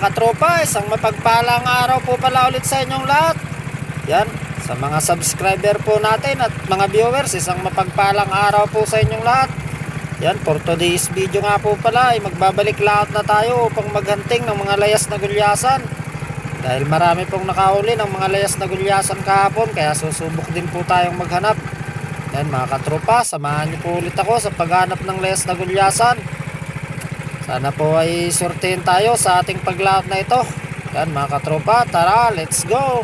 mga katropa, isang mapagpalang araw po pala ulit sa inyong lahat. Yan, sa mga subscriber po natin at mga viewers, isang mapagpalang araw po sa inyong lahat. Yan, for today's video nga po pala ay magbabalik lahat na tayo upang maghanting ng mga layas na gulyasan. Dahil marami pong nakahuli ng mga layas na gulyasan kahapon kaya susubok din po tayong maghanap. Yan mga katropa, samahan niyo po ulit ako sa paghanap ng layas na gulyasan. Sana po ay sortein tayo sa ating paglaot na ito. Yan mga katropa, tara, let's go!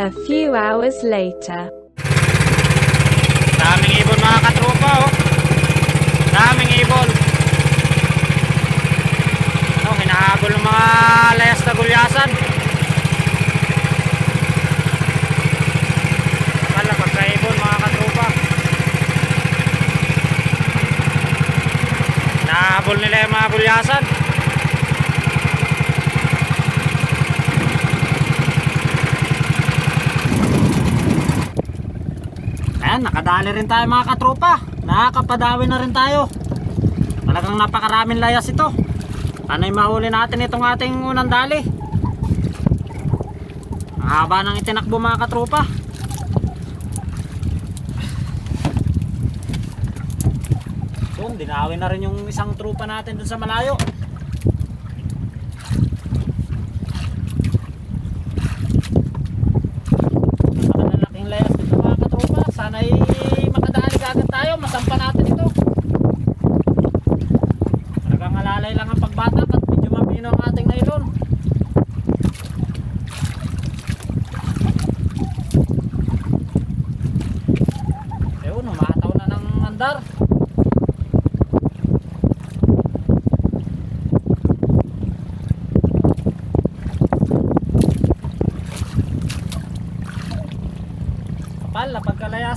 A few hours later. Daming ibon mga katropa oh. Daming ibon. Ano, hinahabol ng mga layas na gulyasan. Akala pagka ibon mga katropa. Hinahabol nila yung mga gulyasan. Ayan, nakadali rin tayo mga katropa. Nakakapadawi na rin tayo. Talagang napakaraming layas ito. Anay mahuli natin itong ating unang dali. Ang haba ng itinakbo mga katropa. Boom, dinawi na rin yung isang trupa natin dun sa malayo. Malalaking layas dito mga katropa. Sana'y makadali agad tayo. Masampa natin ito. Talagang alalay lang ang pagbatak at medyo mabino ang ating nailon. Ayun, umataw na ng andar. Kapal na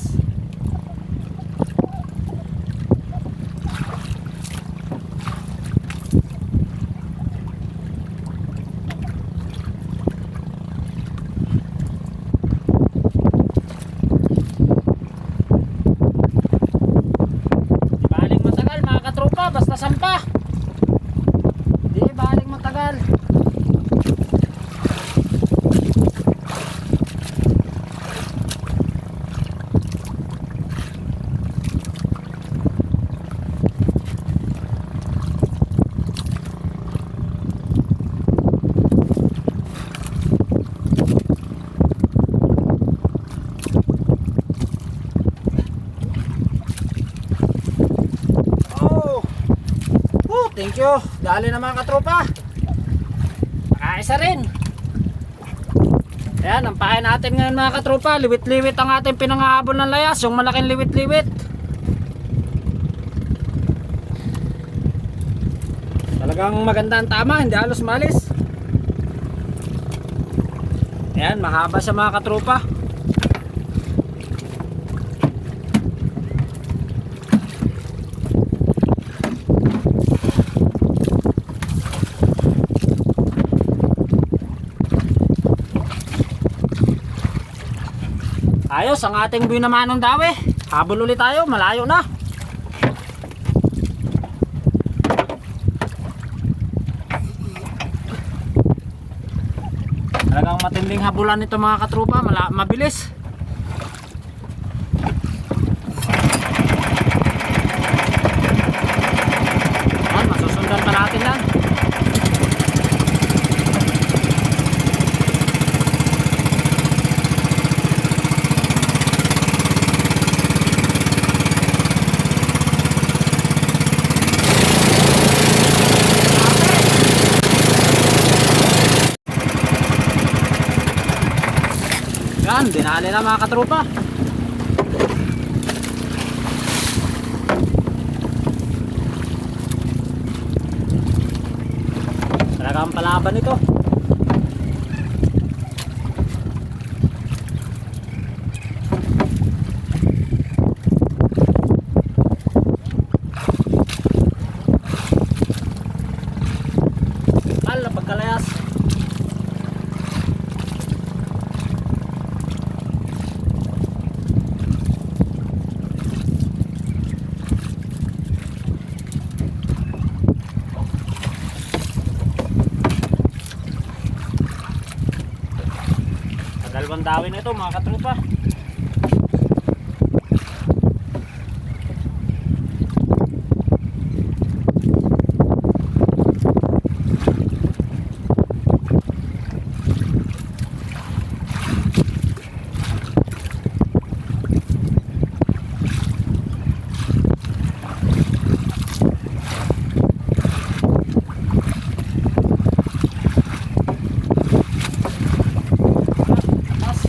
thank you. Dali na mga katropa. Nakaisa rin. Ayan, ang pahay natin ngayon mga katropa. Liwit-liwit ang ating pinangahabol ng layas. Yung malaking liwit-liwit. Talagang maganda ang tama. Hindi halos malis. Ayan, mahaba siya mga katropa. Ayos, ang ating buhay naman ng dawe. Habol ulit tayo, malayo na. Talagang matinding habulan nito mga katrupa, mabilis. Yan, masusundan pa natin yan. Yan, dinali na mga katrupa. Talagang palaban ito. Dalawang dawin na ito mga katrupa. Mas.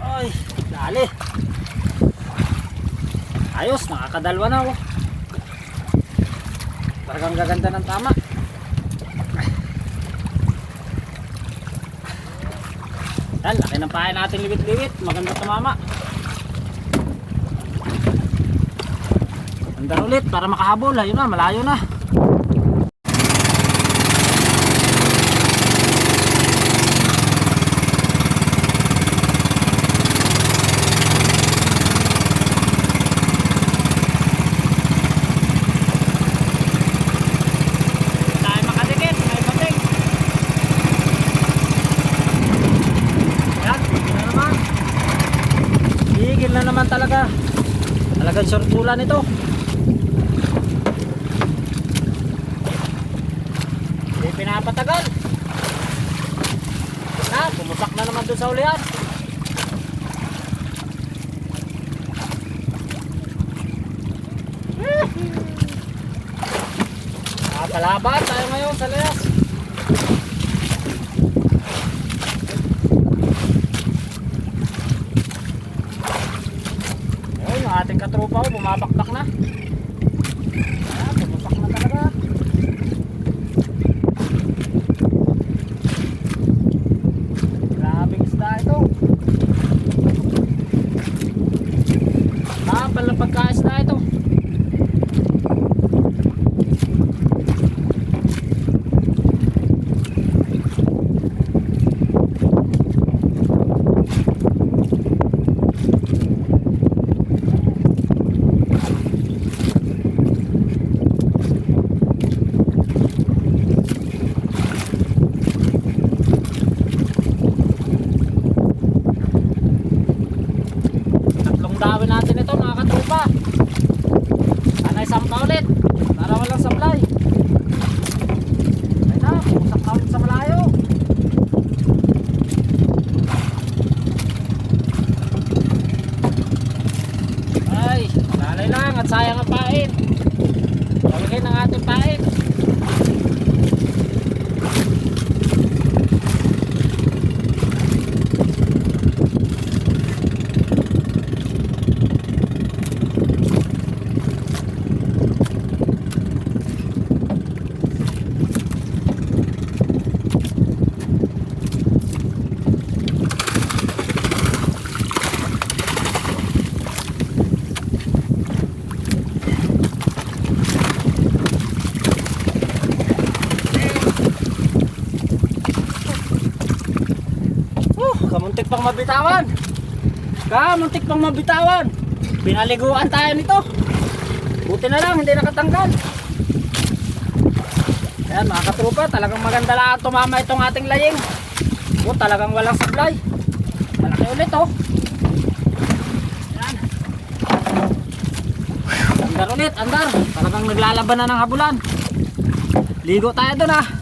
Ay, dali. Ayos, nakakadalwa na oh. Talagang gaganda ng tama. Yan, laki ng pahay natin liwit-liwit. Maganda tumama. Andan ulit para makahabol. Ayun na, malayo na. Tayo makadikit, may pating. Yan, tigil na naman. Tigil na naman talaga. Talagang surtulan ito. Hindi pinapatagal. Na, pumusak na naman doon sa ulihan. Ah, kalaban tayo ngayon sa layas. Ayun, yung ating katropa ko, bumabakbak na. Ah, bumusak na talaga. Grabing isda ito. Pala pagkaisda ito. 拜拜 pang mabitawan. Kamuntik pang mabitawan. Pinaliguan tayo nito. Buti na lang, hindi nakatanggal. Ayan mga katrupa, talagang maganda lang tumama itong ating laying. O, talagang walang supply. Malaki ulit oh. Ayan. Andar ulit, andar. Talagang naglalaban na ng habulan. Ligo tayo doon ah.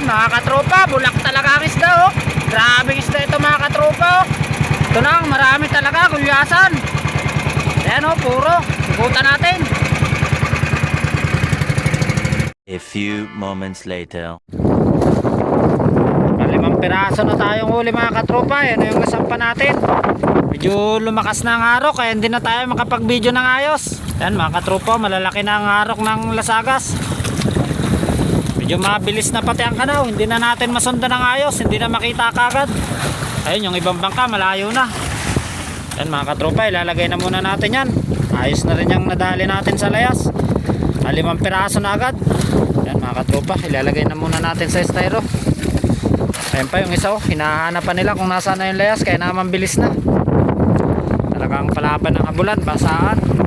Ayan mga katropa, bulak talaga ang isda oh. Grabe isda ito mga katropa oh. Ito lang, marami talaga, gulyasan. Ayan oh, puro. Ikutan natin. A few moments later. Limang piraso na tayong huli mga katropa. Yan yung nasampa natin. Medyo lumakas na ang harok kaya hindi na tayo makapag-video ng ayos. Yan mga katropa, malalaki na ang harok ng lasagas. Medyo mabilis na pati ang kanaw. Hindi na natin masundan ng ayos. Hindi na makita kagad. Ayun, yung ibang bangka malayo na. Yan mga katropa, ilalagay na muna natin yan. Ayos na rin yung nadali natin sa layas. Ah, limang piraso na agad. Yan mga katropa, ilalagay na muna natin sa styro. Ayun pa yung isa oh, hinahanap pa nila kung nasaan na yung layas kaya naman bilis na. Talagang palaban ng abulan, basaan.